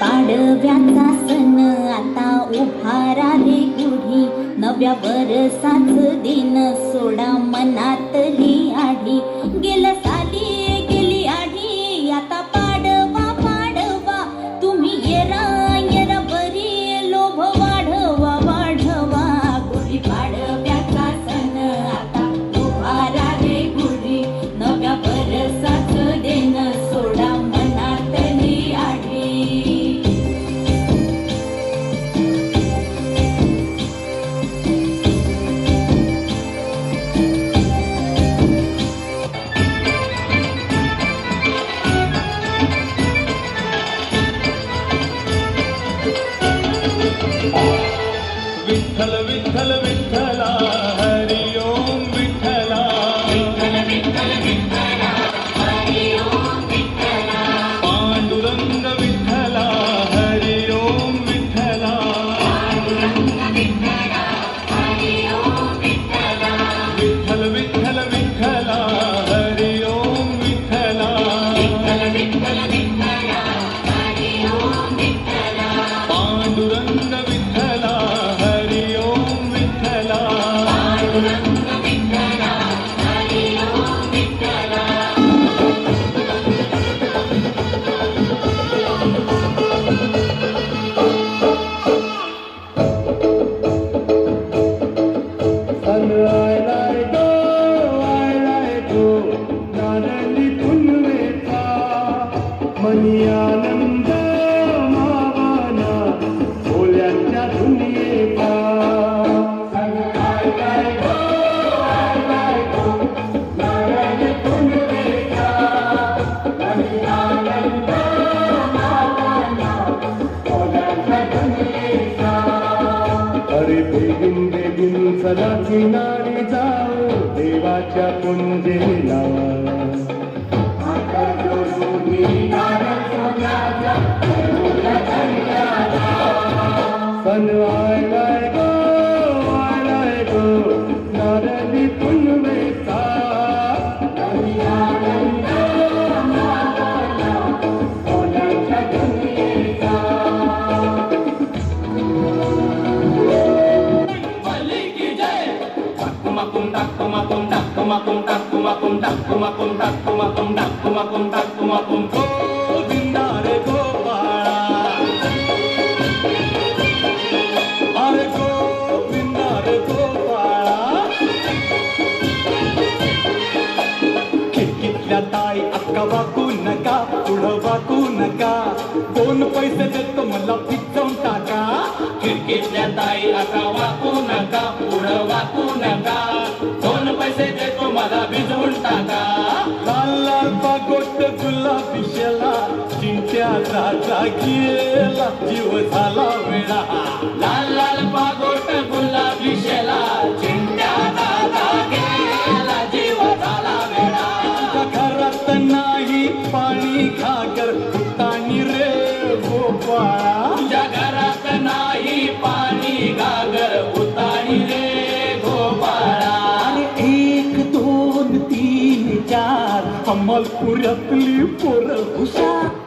पाडव्याचा सण आता उभारा रे गुढी. नव्या वरसाच दिन सोडा मनातली आढी गेलं Amen. चला किनारी जाऊ देवाच्या कुंजेला. tumatumbak, tumatumbak, tumatumbak सोन्याच्या देऊळच्या झेंड्याला. सन आयलाय गो आयलाय गो नारळी पुनवेचा आणि आनंद मावळला सोन्याच्या दुनियेचा. गोविंदा रे गोपाळा अरे गोविंदा रे गोपाळा खिडकीतल्या ताई अक्का वाकू नका पुढं वाकू नका दोन पैसे देतो मला पिचवून टाका खिडकीतल्या ताई आता वाकू नका पुढं वाकू नका पैसे देतो मला भिजवून टाका. लाल लाल बागोट गुलाबी शेला चिंट्याचा गेला जीव झाला वेळा लाल लाल पागोट गुलाबी शेला चिंट्या दादा गेला जीव झाला वेडा. तुझ्या घरात नाही पाणी घागर चार अमलपुरातली पोरं हुशार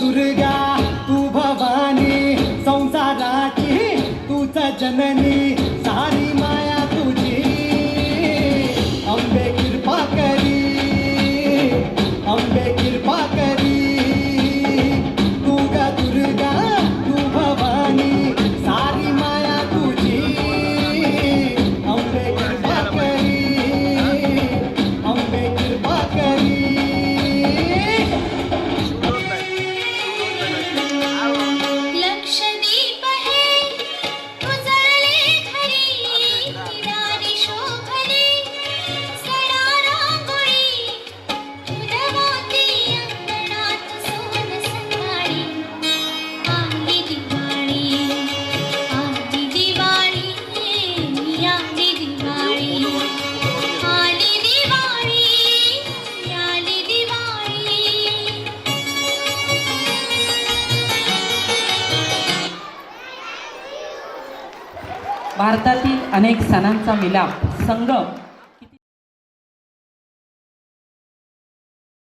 दुर्गा तू भवानी संसाराची तूच जननी. भारतातील अनेक सणांचा मिलाप संगम